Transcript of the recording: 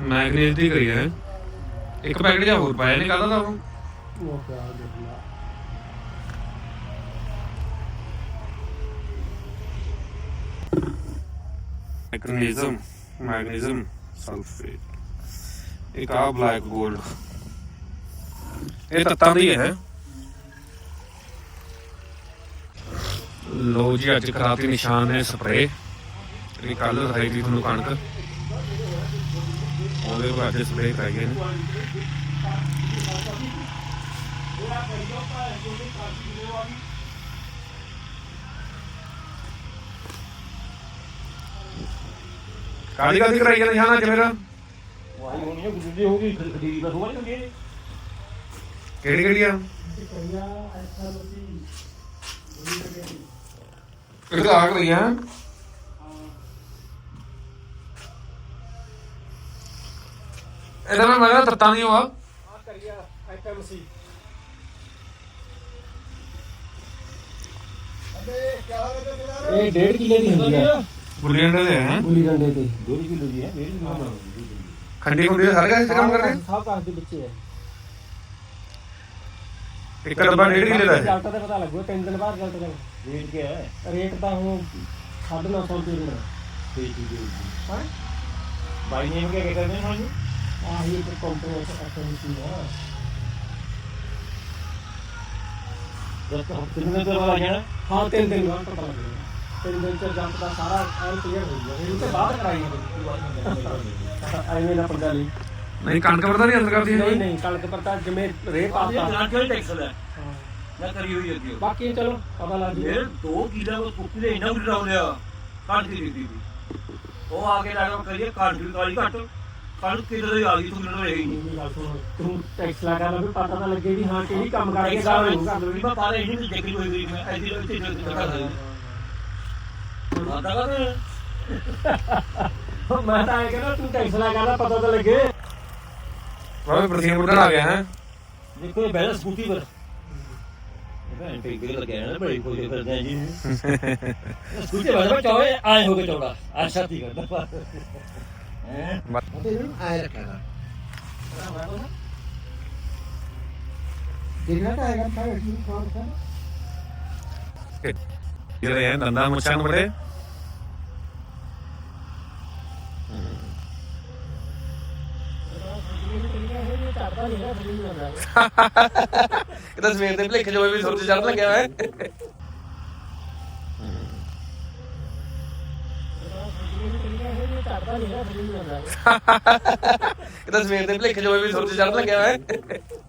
Manganese ਦੀ ਕਰੀ ਹੈ ਇੱਕ ਪੈਕਟ ਜਾਂ ਹੋਰ ਪਾਇਆ ਨਹੀਂ ਕਾਹਦਾ ਦਾ ਉਹ ਉਹ ਕਿਆ ਦੇਖਣਾ ਮੈਗਨੀਜ਼ਮ ਮੈਗਨੀਜ਼ਮ ਸਲਫੇਟ। ਇੱਕ ਆ ਬਲੈਕ 골ਡ ਇਹ ਤੱਤਾਂ ਦੀ ਹੈ। ਲੋ ਜੀ ਅੱਜ ਕਰਾਤੀ ਨਿਸ਼ਾਨ ਹੈ ਸਪਰੇ ਜਿਹੜੀ ਕੱਲ ਸੀ ਤੁਹਾਨੂੰ ਕਣਕ। ਉਹਦੇ ਅੱਜ ਸਪਰੇ ਕਰਾਈਏ ਨੇ ਕਾਦੀ ਕਾਦੀ ਕਰਾਈ ਜਾਂਦੇ ਨਿਸ਼ਾਨ ਅੱਜ ਫਿਰ? ਵਾਹੀ ਹੋਣੀ ਹੈ ਗੁੱਡੀ ਹੋ ਗਈ ਖਰੀਦੀ ਬਸ ਹੋ ਗਈ ਨਹੀਂ ਕਿਹੜੀ ਕਿਹੜੀ ਆ? ਇਹ ਤਾਂ ਆ ਗਈ ਆ। ਇਹਦਾ ਮੈਂ ਮਗਾ ਤੱਤਾਂ ਨਹੀਂ ਹੋਆ ਆ। ਕਰੀਆ ਐਫਐਮਸੀ ਇਹ 1.5 ਕਿਲੋ ਦੀ ਹੁੰਦੀ ਹੈ। ਗੁੱਲੀਆਂ ਦੇ ਹੈ? ਗੁੱਲੀ ਡੰਡੇ ਤੇ। 2 ਕਿਲੋ ਦੀ ਹੈ ਮੇਰੀ ਵੀ ਖੰਡੀ ਖੁੰਡੀ ਸਾਰੇ ਗਾਇਸ ਕੰਮ ਕਰ ਰਹੇ ਸਭ ਕਾਸ ਦੇ ਵਿੱਚ ਹੈ ਇੱਕ ਡੱਬਾ ਡੇਢ ਕਿਲੇ ਦਾ ਹੈ। ਰਿਜ਼ਲਟ ਦਾ ਪਤਾ ਲੱਗੂ ਤਿੰਨ ਦਿਨ ਬਾਅਦ ਰਿਜ਼ਲਟ ਦਾ ਰੇਟ ਕੀ ਹੈ? ਰੇਟ ਤਾਂ ਹੁਣ 950 ਰੁਪਏ ਮਿਲਦਾ ਠੀਕ ਠੀਕ ਹਾਂ। ਬਾਈ ਨੇ ਕੀ ਕਰਦੇ ਹਾਂ ਜੀ? ਇਹ ਐਫਐਮਸੀ ਹੈ ਜਦ ਤੱਕ ਕਿੰਨੇ ਦਿਨ ਬਾਅਦ ਜਾਣਾ ਹਾਂ ਤਿੰਨ ਦਿਨ ਬਾਅਦ ਪਤਾ ਲੱਗੇਗਾ ਤਿੰਨ ਦਿਨ ਚ ਰਿਜ਼ਲਟ ਦਾ ਸਾਰਾ ਐਨ ਕਲੀਅਰ ਹੋ ਜਾਊਗਾ ਇਹ ਤੋਂ ਬਾਅਦ ਕਰਾਈ ਐਵੇਂ ਨਾ ਪੰਗਾ ਲਈ ਨਹੀਂ ਕਣਕ ਵਰਦਾ ਨਹੀਂ ਅੰਦਰ ਕਰਦੀ ਨਹੀਂ ਨਹੀਂ ਕਣਕ ਪਰ ਤਾਂ ਜਿਵੇਂ ਰੇ ਪਾਤਾ ਗ੍ਰਾਂਟ ਕਿਹੜੇ ਟੈਕਸ ਦਾ ਹਾਂ। ਨਾ ਕਰੀ ਹੋਈ ਅੱਗੇ ਬਾਕੀ ਚਲੋ ਪਤਾ ਲੱਗ ਮੇਰੇ ਜੂਗਾ 2 ਕਿਲੋ ਕੁੱਤੀ ਦੇ ਇਹਨਾਂ ਵੀ ਡਾਉ ਲਿਆ ਕੱਟ ਦੀ ਸੀ ਉਹ ਆ ਕੇ ਲਾਗਾ ਕਰੀਏ ਕੱਟ ਦੀ ਕਾਲੀ ਘੱਟ ਕੱਲ ਕਿਲੋ ਦੀ ਆ ਗਈ ਤੂੰ ਕਿਲੋ ਰਹੀ ਨਹੀਂ ਮੇਰੀ ਗੱਲ ਸੁਣ। ਤੂੰ ਟੈਕਸ ਲਗਾ ਲਾ ਵੀ ਪਤਾ ਤਾਂ ਲੱਗੇ ਵੀ ਹਾਂ ਕਿਹੜੀ ਕੰਮ ਕਰਕੇ ਟੈਕਸ ਸਾਰਾ ਵਾਲੇ। ਹੋਊਗਾ ਨੂੰ ਮੈਂ ਪਾਰੇ ਇਹ ਨਹੀਂ ਦੇਖੀ ਹੋਈ ਗਈ ਮੈਂ ਐਦੀ ਇੱਥੇ ਕਰ ਸਕਦਾ ਮਾਤਾ ਕਰ ਮੈਂ ਤਾਂ ਇਹ ਕਹਿੰਦਾ ਤੂੰ ਟੈਕਸ ਲਗਾ ਲਾ ਪਤਾ ਤਾਂ ਲੱਗੇ। ਬਾਬੇ ਪ੍ਰਤੀਨ ਬੁੱਢਾ ਆ ਗਿਆ ਹੈ। ਦੇਖੋ ਇਹ ਬੈਲੈਂਸ ਸਕੂਟੀ ਪਰ ਭੈਣ ਪੇ ਕੇ ਲੱਗਿਆ ਨਾ ਬੜੀ ਕੋਈ ਕਰਦੇ ਜੀ। ਸਕੂਟੀ ਵਾਲਾ ਚੌੜੇ ਆਏ ਹੋ ਕੇ ਚੌੜਾ ਆ ਛਾਤੀ ਕਰਦਾ। ਹੈ ਤੇ ਇਹਨੂੰ ਆਏ ਰੱਖਿਆ ਸਵੇਰ ਦੇ ਭਲੇਖ ਜੋ ਵੀ ਸੁਰਜ ਚੜ੍ਹਨ ਲੱਗਿਆ ਵਾ ਇਹ ਤਾਂ ਸਵੇਰ ਦੇ ਭਲੇਖ ਜੋ ਵੀ ਸੁਰਜ ਚੜ੍ਹਨ ਲੱਗਿਆ ਵਾ